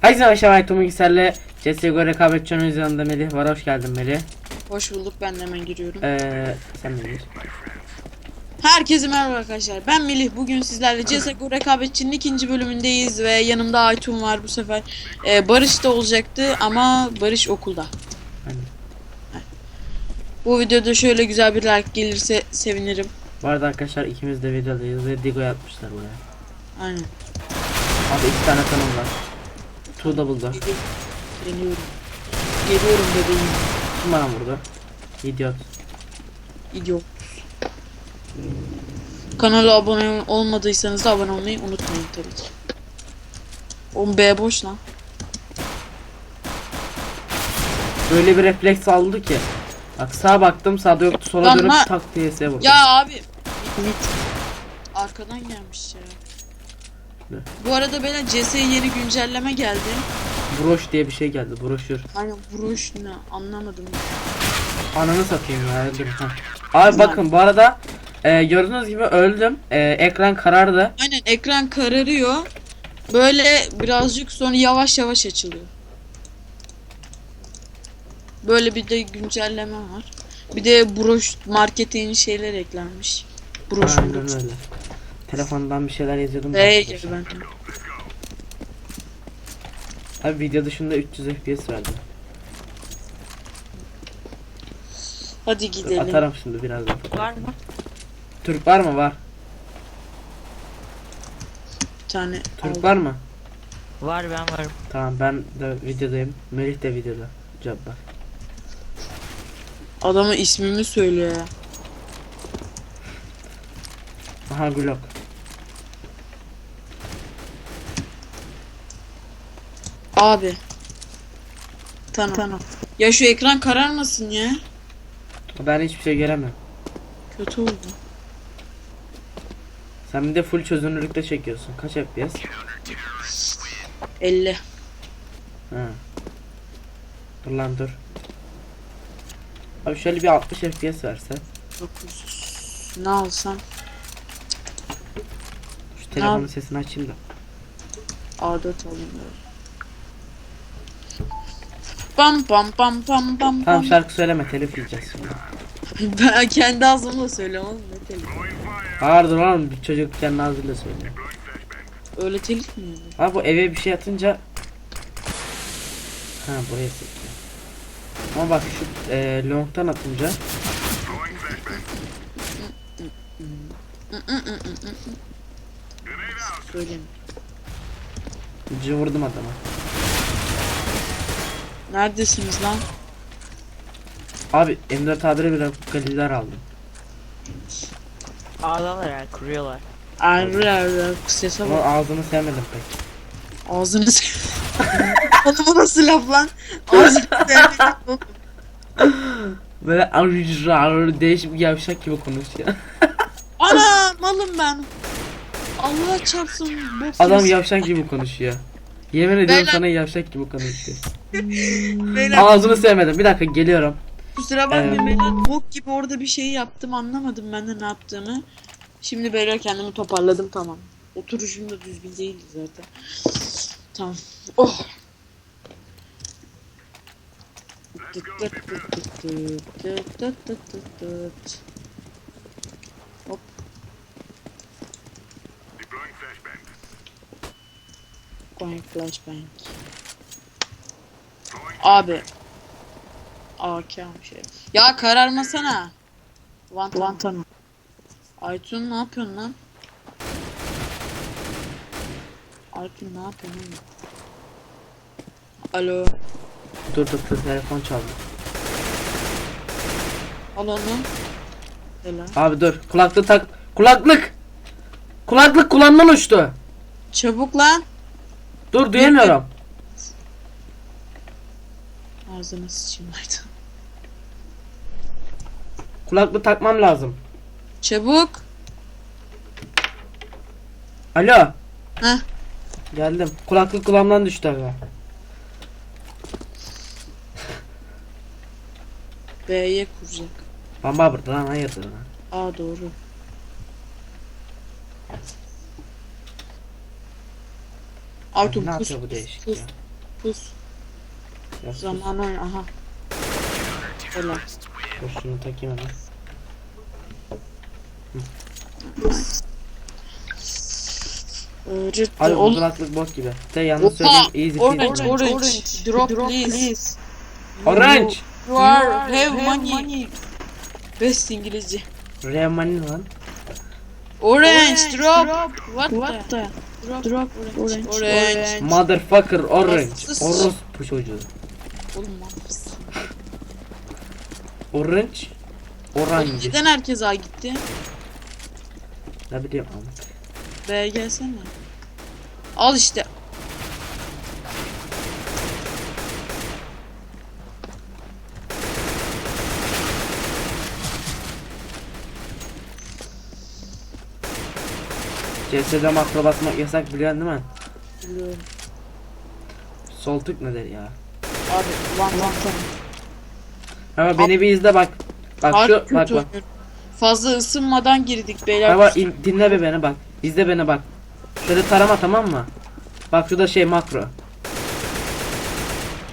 Herkese arkadaşlar ben Tomuk İser'le CSGO rekabetçi oyunun yanında Melih var. Hoş geldin Melih. Hoş bulduk ben de hemen giriyorum. Ee, sen Melih. Herkese merhaba arkadaşlar. Ben Melih. Bugün sizlerle CSGO rekabetçinin ikinci bölümündeyiz ve yanımda Aytun var bu sefer. Ee, Barış da olacaktı ama Barış okulda. Aynen. Bu videoda şöyle güzel bir like gelirse sevinirim. Bu arada arkadaşlar ikimiz de videodayız ve Digo yapmışlar buraya. Aynen. Abi iki tane kanal var. Two double var. Deniyorum. Geliyorum bebeğim. Kim bana vurdu? İdiot. İdiot. Kanala abone olmadıysanız da abone olmayı unutmayın tabii ki. Oğlum B boş lan. Böyle bir refleks aldı ki. Bak sağa baktım sağda yoktu sola Lan dönüp ha- tak diye size vurdu. Ya abi. Arkadan gelmiş ya. Ne? Bu arada bana CS'ye yeni güncelleme geldi. Broş diye bir şey geldi broşür. Aynen vuruş ne anlamadım. Ananı satayım ya öldüm. Ha. Abi bakın bu arada e, gördüğünüz gibi öldüm. E, ekran karardı. Aynen ekran kararıyor. Böyle birazcık sonra yavaş yavaş açılıyor. Böyle bir de güncelleme var. Bir de broş markete yeni şeyler eklenmiş. Broş Aynen broş. öyle. Telefondan bir şeyler yazıyordum. Hey arkadaşlar. ben. Abi video dışında 300 FPS verdi. Hadi gidelim. Atarım şimdi birazdan. Var mı? Türk var mı? Var. Bir tane Türk aldım. var mı? Var ben varım. Tamam ben de videodayım. Melih de videoda. Cabbar. Adamı ismimi söylüyor ya. Aha Glock. Abi. Tamam. Tamam. Ya şu ekran kararmasın ya. Ben hiçbir şey göremem. Kötü oldu. Sen bir de full çözünürlükte çekiyorsun. Kaç FPS? 50. Ha. Dur lan dur. Abi şöyle bir 60 FPS verse. 900. Ne alsam? Şu telefonun sesini açayım da. A4 alayım böyle. Pam pam pam pam pam Tamam pam. şarkı söyleme telif yiyeceğiz şimdi. Ben kendi ağzımla söylüyorum oğlum ne telif. Ağırdır oğlum bir çocuk kendi ağzıyla söylüyor. Öyle telif mi? Abi bu eve bir şey atınca Ha buraya sekiyor. Ama bak şu e, long'tan atınca Söyleyeyim. cıvırdım adama. Neredesiniz lan? Abi M4 habire bile galiler aldım. Ağlarlar yani kuruyorlar. Arı arı sese Ama bak. ağzını sevmedim pek. Ağzını s- Oğlum bu nasıl laf lan? Sevmedim. Böyle arr değişik bir yavşak gibi konuşuyor. Ana malım ben. Allah çarpsın. Adam yavşak gibi konuşuyor. Yemin ediyorum Beyler- sana yavşak gibi konuşuyor. Beyler, Ağzını sevmedim. Bir dakika geliyorum. Kusura bakmayın beyler. Bok gibi orada bir şey yaptım anlamadım ben de ne yaptığımı. Şimdi beyler kendimi toparladım tamam. Oturuşum da düzgün değildi zaten. Tamam. Oh. Hop. Going flashbang. Abi. AK şey. Ya kararmasana. Vantana. Vantana. Aytun ne yapıyorsun lan? Aytun ne yapıyorsun? Alo. Dur dur dur telefon çaldı. Al onu. Helal. Abi dur kulaklık tak. Kulaklık. Kulaklık kulağımdan uçtu. Çabuk lan. Dur duyamıyorum. Ağzına sıçayım Aytun. Kulaklık takmam lazım. Çabuk. Alo. Heh. Geldim. Kulaklık kulağımdan düştü aga. B'ye kuracak. Bamba burada lan hayırdır lan. Aa doğru. Artur ne pus yapıyor bu değişik pus ya? pus. Ya sus, Zaman oyun aha. Öyle. dur şunu takayım hemen. Öğret. Abi bu Ol- kulaklık bot gibi. Yalnız Oha! söyleyeyim easy Orange, peasy. orange, drop, please. Orange. You are have money. Best İngilizce. Real money lan. Orange, drop. What, the? Drop, drop, orange. Orange. Motherfucker orange. Sus. Orospu çocuğu. Oğlum mahvus. Orange. Orange. Neden herkes A gitti? Ne bileyim ama. B'ye gelsene. Al işte. CS'de makro basmak yasak biliyorsun değil mi? Biliyorum. Sol tık nedir ya? Abi lan lan Ama beni bir izle bak. Bak Harbi şu bak bak. oynuyorum. Fazla ısınmadan girdik beyler. Bak in- dinle bir beni bak. İzle beni bak. Şöyle tarama tamam mı? Bak şurada şey makro.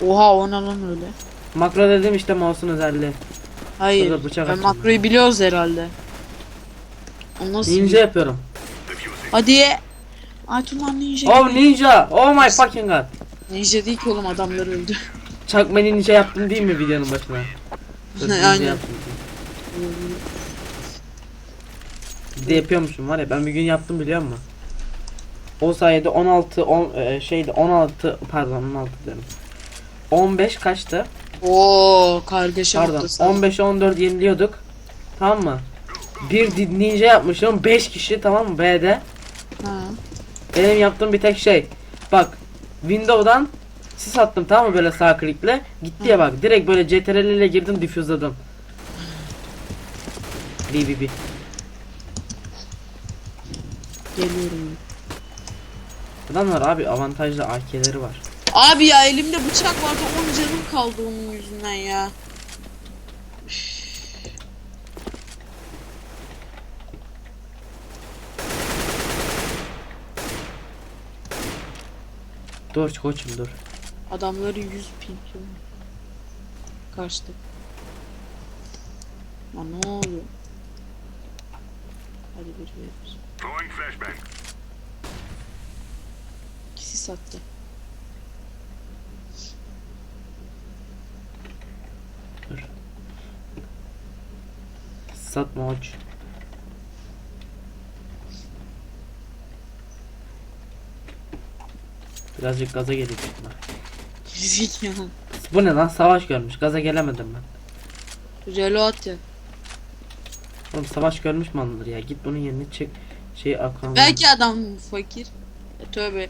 Oha ona lan öyle. Makro dedim işte mouse'un özelliği. Hayır. Dur, bıçak ben atacağım makroyu biliyoruz herhalde. O nasıl? Ninja yapıyorum. Hadi. Aytuman ninja. Oh ninja. Oh my fucking god. Ninja değil ki oğlum adamlar öldü. Çakma ninja yaptım değil mi videonun başına? Aynen. Bir de yapıyormuşum var ya ben bir gün yaptım biliyor musun? O sayede 16 10 e, şeydi 16 pardon 16 dedim. 15 kaçtı? Oo kargaşa Pardon noktası. 15 14 yeniliyorduk. Tamam mı? Bir ninja yapmışım 5 kişi tamam mı B'de. Ha. Benim yaptığım bir tek şey. Bak Windows'dan sis attım tamam mı böyle sağ klikle. Gitti ya bak direkt böyle CTRL ile girdim difüzladım. Bi bi bi. Geliyorum. Adamlar abi avantajlı AK'leri var. Abi ya elimde bıçak vardı 10 canım kaldı onun yüzünden ya. Dur koçum dur. Adamları 100 ping yok. Kaçtı. Lan ne oluyor? Hadi bir ver. Throwing flashbang. İkisi sattı. Satma hoç. Birazcık gaza çıkma. Gerizekalı. Bu ne lan savaş görmüş gaza gelemedim ben. Reload ya. Oğlum savaş görmüş mü anılır ya git bunun yerine çek şey akran. Belki adam fakir. E, tövbe.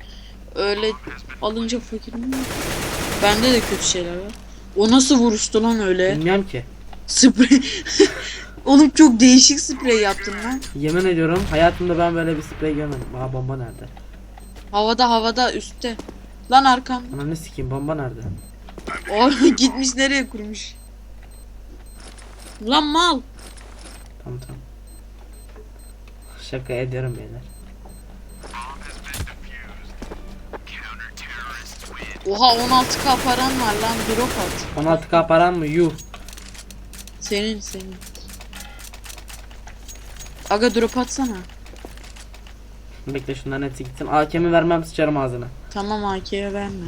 Öyle alınca fakir mi? Bende de kötü şeyler var. O nasıl vuruştu lan öyle? Bilmiyorum ki. Sprey. Oğlum çok değişik sprey yaptın lan. Yemin ediyorum hayatımda ben böyle bir sprey görmedim. Aa bomba nerede? Havada havada üstte. Lan arkam. Ananı sikeyim bomba nerede? O gitmiş nereye kurmuş? Lan mal. Tamam tamam. Şaka ederim beyler. Oha 16k paran var lan drop at. 16k param mı? Yuh. Senin senin. Aga drop atsana. Bekle şunların hepsi gitsin. AK'mi vermem sıçarım ağzına. Tamam AK'ye verme.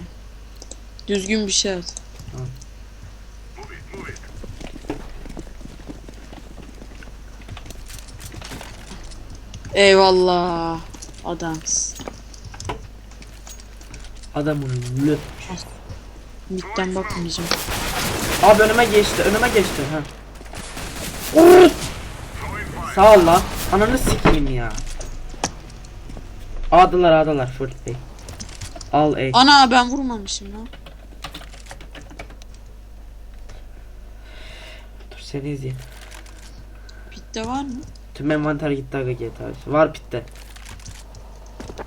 Düzgün bir şey at. İt. Eyvallah. Adamsın. Adamın lüt. Midden bakmayacağım. Abi önüme geçti, önüme geçti. Ha. Sağ ol lan. Ananı sikeyim ya. A'dalar A'dalar full A. Al A. Ana ben vurmamışım lan. Dur seni izleyeyim. Pitte var mı? Tüm envanter gitti aga GTA. Var pitte.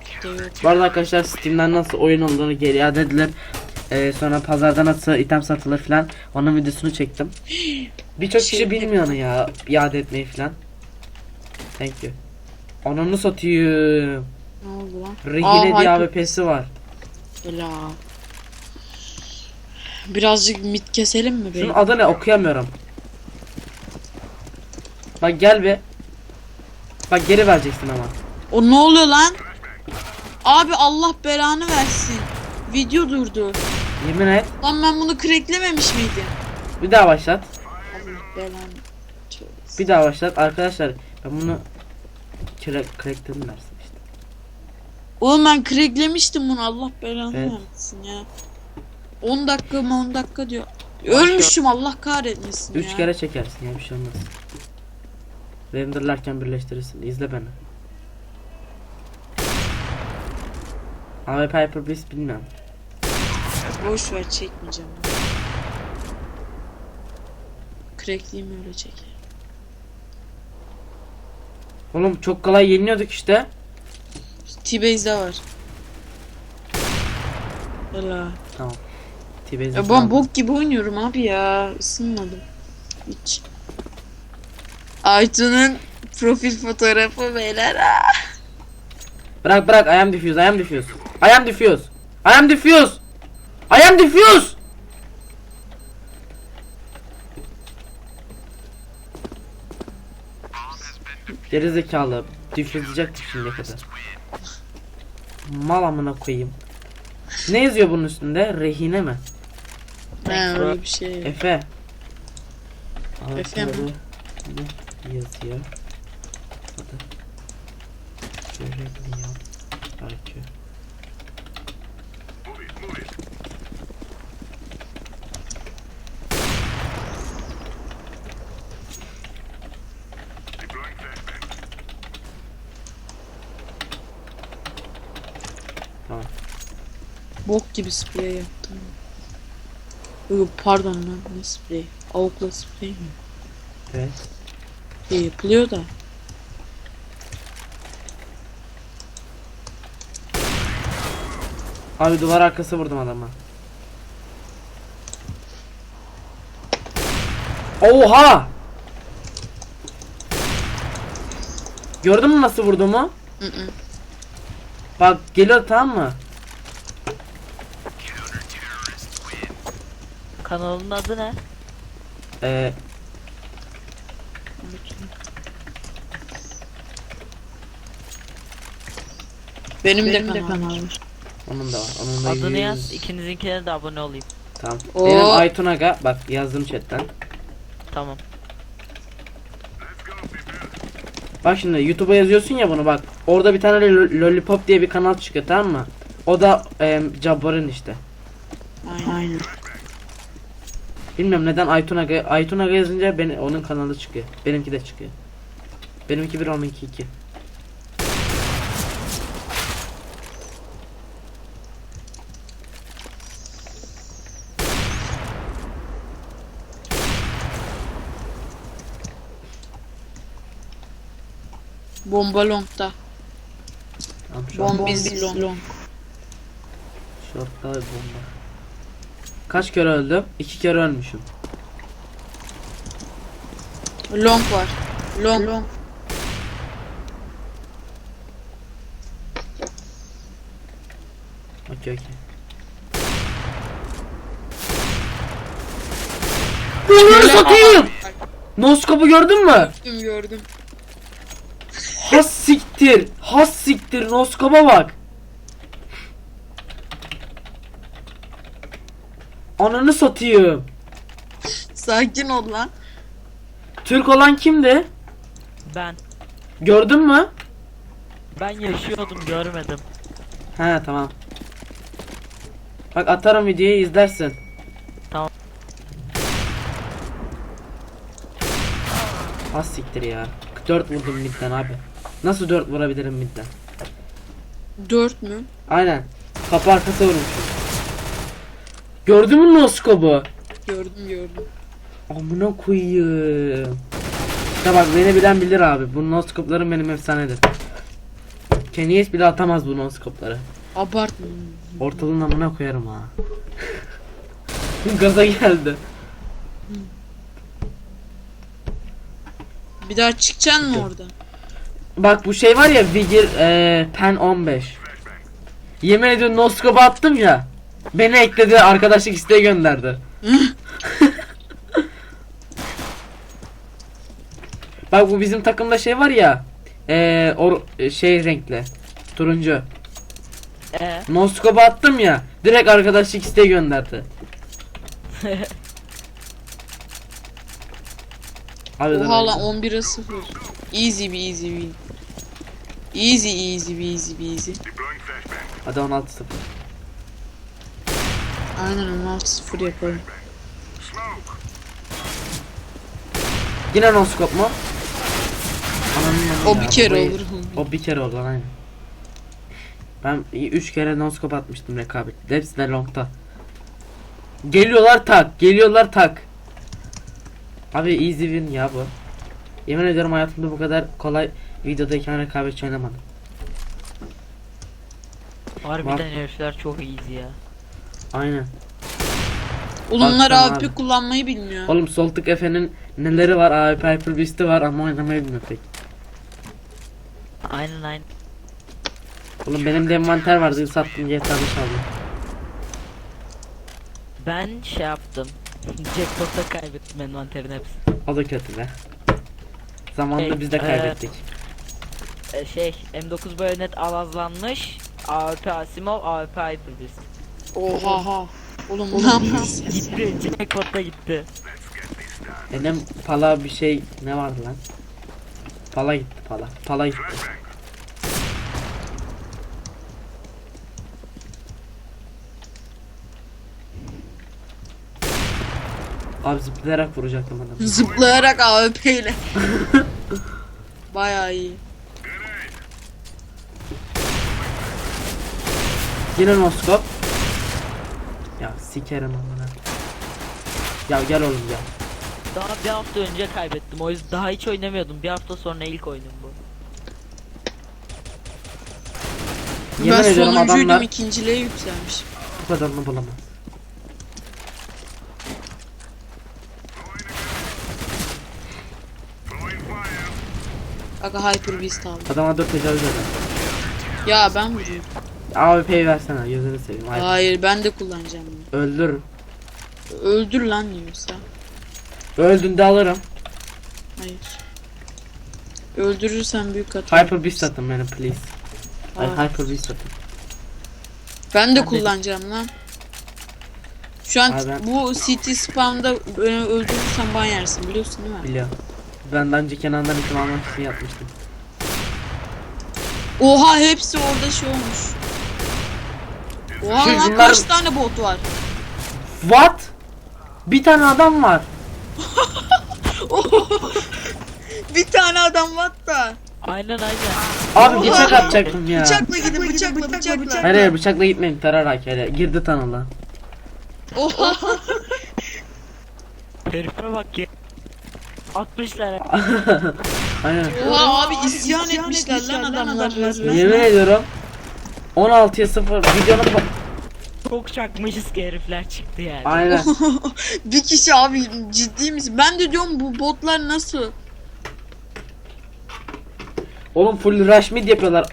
Pitte yok. Bu arada arkadaşlar Steam'den nasıl oyun olduğunu geri iade edilir. Ee, sonra pazarda nasıl item satılır filan. Onun videosunu çektim. Birçok Şey- kişi bilmiyor onu ya iade etmeyi filan. Thank you. Ananı satayım. Ne oldu lan? Aa, diye hyper- AWP'si var. Ela. Birazcık mit keselim mi bey? Şunun adı ne okuyamıyorum. Bak gel bir. Bak geri vereceksin ama. O ne oluyor lan? Abi Allah belanı versin. Video durdu. Yemin et. Lan ben bunu cracklememiş miydim? Bir daha başlat. Allah belanı. Bir daha başlat. Arkadaşlar ben bunu crack crackledim dersin. Oğlum ben cracklemiştim bunu Allah belanı Evet. versin ya. 10 dakika mı 10 dakika diyor. Ölmüşüm Allah kahretmesin 3 ya. kere çekersin ya bir şey olmaz. Renderlarken birleştirirsin. İzle beni. AWP Hyper Beast bilmiyorum. Boş ver çekmeyeceğim. Crackleyeyim öyle çek. Oğlum çok kolay yeniliyorduk işte. T-Base'de var. Ela. Tamam. T-Base'i Ya ben bok gibi oynuyorum abi ya. Isınmadım. Hiç. Aytun'un profil fotoğrafı beyler. Ah! Bırak bırak I am diffuse I am diffuse. I am diffuse. I am diffuse. I am diffuse. Geri zekalı. Diffuse diyecektim şimdiye kadar. Mal amına koyayım. Ne yazıyor bunun üstünde? Rehine mi? He öyle bir şey. Efe. Efe mi? Ne yazıyor? Burada. Görebiliyor. Belki. Bok gibi sprey yaptım. Yok pardon lan ne sprey? Avukla sprey mi? Evet. İyi yapılıyor da. Abi duvar arkası vurdum adama. Oha! Gördün mü nasıl vurduğumu? Hı hı. Bak geliyor tamam mı? Kanalın adı ne? Ee, Benim, de kanalım. onun da var. Onun da Adını yüz- yaz. İkinizinkine de abone olayım. Tamam. Oo. Benim Aytun Aga. Bak yazdım chatten. Tamam. Bak şimdi YouTube'a yazıyorsun ya bunu bak. Orada bir tane Lo- Lollipop diye bir kanal çıkıyor tamam mı? O da e, Jabbar'ın işte. Aynen. Aynen. Bilmiyorum neden Aytun Aga, Aytun Aga yazınca beni, onun kanalı çıkıyor. Benimki de çıkıyor. Benimki bir onunki iki. Bomba longda. Tamam, Bombiz long. şortta bomba. Kaç kere öldüm? İki kere ölmüşüm. Long var. Long. long. Okey okey. Bunları satayım. Noskop'u gördün mü? Gördüm gördüm. Has siktir. Has siktir. Noskop'a bak. Ananı satayım. Sakin ol lan. Türk olan kimdi? Ben. Gördün mü? Ben yaşıyordum görmedim. He tamam. Bak atarım videoyu izlersin. Tamam. Az siktir ya. 4 vurdum midden abi. Nasıl 4 vurabilirim midden? Dört mü? Aynen. Kapı arkası vurmuşum. Gördün mü noskobu? Gördüm gördüm. Amına koyayım. İşte bak beni bilen bilir abi. Bu noskoplarım benim efsanedir. Kenyes bile atamaz bu noskopları. Abartma. Ortalığın amına koyarım ha. Gaza geldi. Bir daha çıkacaksın mı orada? bak bu şey var ya Vigil e, Pen 15. Yemin ediyorum noskopu attım ya. Beni ekledi arkadaşlık isteği gönderdi. bak bu bizim takımda şey var ya. E, or, şey renkli. Turuncu. Ee, Noskopu attım ya. Direkt arkadaşlık isteği gönderdi. Abi dur Oha lan 11'e 0. Easy bir easy win. Easy easy bir easy bir easy. Hadi 16 0. Aynen 16 0 yaparım. Yine noskop mu? Ananın O ya, bir kere olur. O bir kere oldu lan aynen. Ben 3 kere noskop atmıştım rekabet. Hepsi de longta. Geliyorlar tak, geliyorlar tak. Abi easy win ya bu. Yemin ediyorum hayatımda bu kadar kolay videodayken rekabetçi oynamadım. harbiden herifler çok iyiyiz ya. Aynen. Onlar Baksana abi. kullanmayı bilmiyor. Oğlum Soltuk Efe'nin neleri var? AWP Hyper Beast'i var ama oynamayı bilmiyor pek. Aynen aynen. Oğlum benim de envanter vardı sattım GTA'da çaldım. Ben şey yaptım. Jackpot'ta kaybettim envanterin hepsini. O da kötü be. Zamanında Şey, biz de kaybettik. Ee, şey M9 bayonet alazlanmış. AWP Asimov, AWP Hyperbeast. Oha. Oğlum ne yapıyorsun? Gitti. Jackpot'ta gitti. Benim pala bir şey ne vardı lan? Pala gitti pala. Pala gitti. Abi zıplayarak vuracaktım adamı. Zıplayarak AWP ile. Bayağı iyi. Yine noskop. Ya sikerim amına. Ya gel oğlum ya. Daha bir hafta önce kaybettim. O yüzden daha hiç oynamıyordum. Bir hafta sonra ilk oyunum bu. Yemin ben ediyorum sonuncuydum adamlar ikinciliğe yükselmiş. bu kadarını bulamaz. Aga Hyper Beast aldım. Adama dur tecavüz eder. Ya ben vuruyorum. AWP'yi versene gözünü seveyim. Hayır. Hayır ben de kullanacağım bunu. Öldür. Öldür lan diyorsa. Öldüğünde alırım. Hayır. Öldürürsen büyük hata. Hyper Beast atın beni please. Ay Aa, Hyper Beast atın. Ben de de- kullanacağım lan. Şu an Abi ben- bu city spam'da beni öldürürsen ban yersin biliyorsun değil mi? Biliyorum. Ben daha önce Kenan'dan almak için yapmıştım. Oha hepsi orada şey olmuş. Oha Şey, lan bunlar- kaç tane bot var? What? Bir tane adam var. Bir tane adam var da. Aynen aynen. Abi bıçak atacaktım ya. Bıçakla gidin bıçakla bıçakla. Hayır hayır bıçakla gitmeyin tararak hele. Girdi tanıla. Oha. Herife bak ya. 60'lara. Aynen. Oha abi isyan etmişler lan adamlar. Yemin ediyorum. 16'ya 0 videonun Çok çakmışız ki herifler çıktı yani. Aynen. bir kişi abi ciddi misin? Ben de diyorum bu botlar nasıl? Oğlum full rush mid yapıyorlar.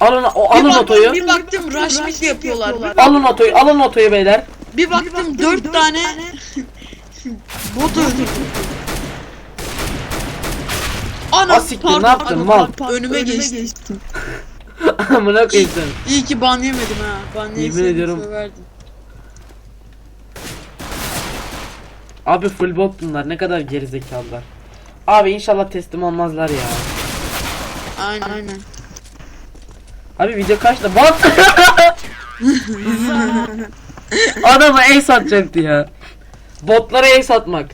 Alın o Bir alın baktım, otoyu. bir baktım rush mid yapıyorlar. Alın otoyu, alın otoyu beyler. Bir baktım dört tane bot öldürdüm. Ana Asiktir, ne yaptın, mal? Önüme geçti. Amına koyayım sen. İyi ki ban yemedim ha. Ban Yemin yeseydim ediyorum. söverdim. Abi full bot bunlar ne kadar gerizekalılar. Abi inşallah teslim olmazlar ya. Aynen. Aynen. Abi video kaçta? Bot! Adama ace atacaktı ya. Botlara ace atmak.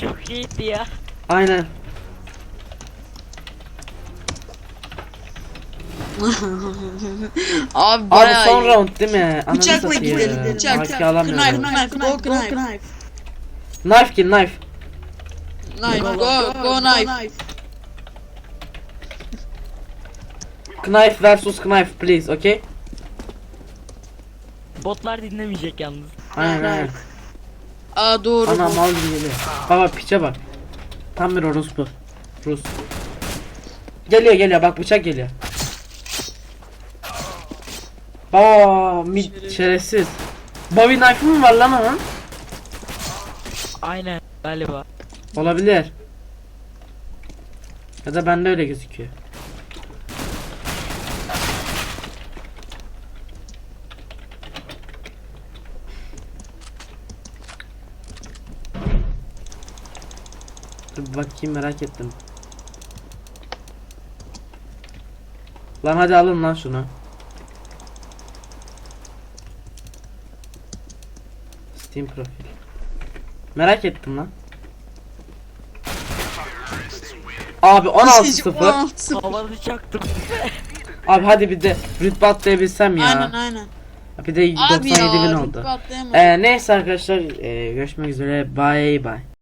Çok iyiydi ya. Aynen. Abi Abi bayağı son iyi. round değil mi? Ananı Bıçakla satayım. gidelim. Bıçak. Haki Knife, alamıyorum. knife, go knife. Knife kill knife. Knife, go, go knife. Knife versus knife please okay? Botlar dinlemeyecek yalnız. Aynen aynen. Aa doğru. Ana mal gibi geliyor. Baba piçe bak. Tam bir orospu. Rus. Geliyor geliyor bak bıçak geliyor. Aa mid şerefsiz. Bowie knife mı var lan onun? Aynen galiba. Olabilir. Ya da bende öyle gözüküyor. Dur bakayım merak ettim. Lan hadi alın lan şunu. Steam profil. Merak ettim lan. Abi 16-0. 16. Havalı çaktım. Abi hadi bir de rütbe atlayabilsem ya. Aynen aynen. Bir de Abi 97 bin oldu. Ee, neyse arkadaşlar ee, görüşmek üzere. Bye bye.